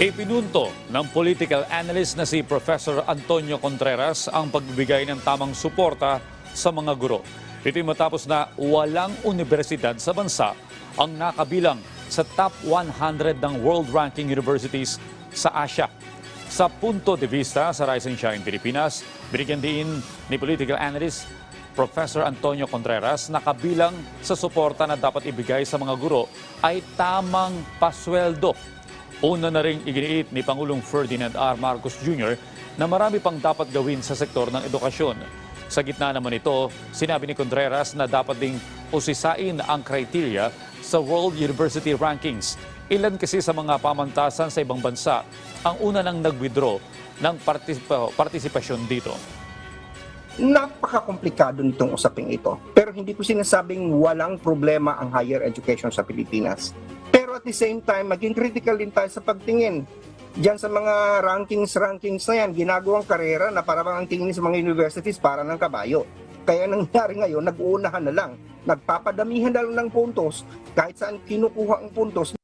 Ipinunto ng political analyst na si Professor Antonio Contreras ang pagbibigay ng tamang suporta sa mga guro. Ito'y matapos na walang universidad sa bansa ang nakabilang sa top 100 ng world ranking universities sa Asia. Sa punto de vista sa Rise and Shine Pilipinas, binigyan din ni political analyst Professor Antonio Contreras na kabilang sa suporta na dapat ibigay sa mga guro ay tamang pasweldo. Una na rin iginiit ni Pangulong Ferdinand R. Marcos Jr. na marami pang dapat gawin sa sektor ng edukasyon. Sa gitna naman ito, sinabi ni Contreras na dapat ding usisain ang kriteria sa World University Rankings. Ilan kasi sa mga pamantasan sa ibang bansa ang una nang nag-withdraw ng partisip- partisipasyon dito. napaka-komplikado nitong usaping ito. Pero hindi ko sinasabing walang problema ang higher education sa Pilipinas. At the same time, maging critical din tayo sa pagtingin. Diyan sa mga rankings-rankings na yan, ginagawang karera na para bang ang tingin sa mga universities para ng kabayo. Kaya nangyari ngayon, nag-uunahan na lang. Nagpapadamihan na lang ng puntos kahit saan kinukuha ang puntos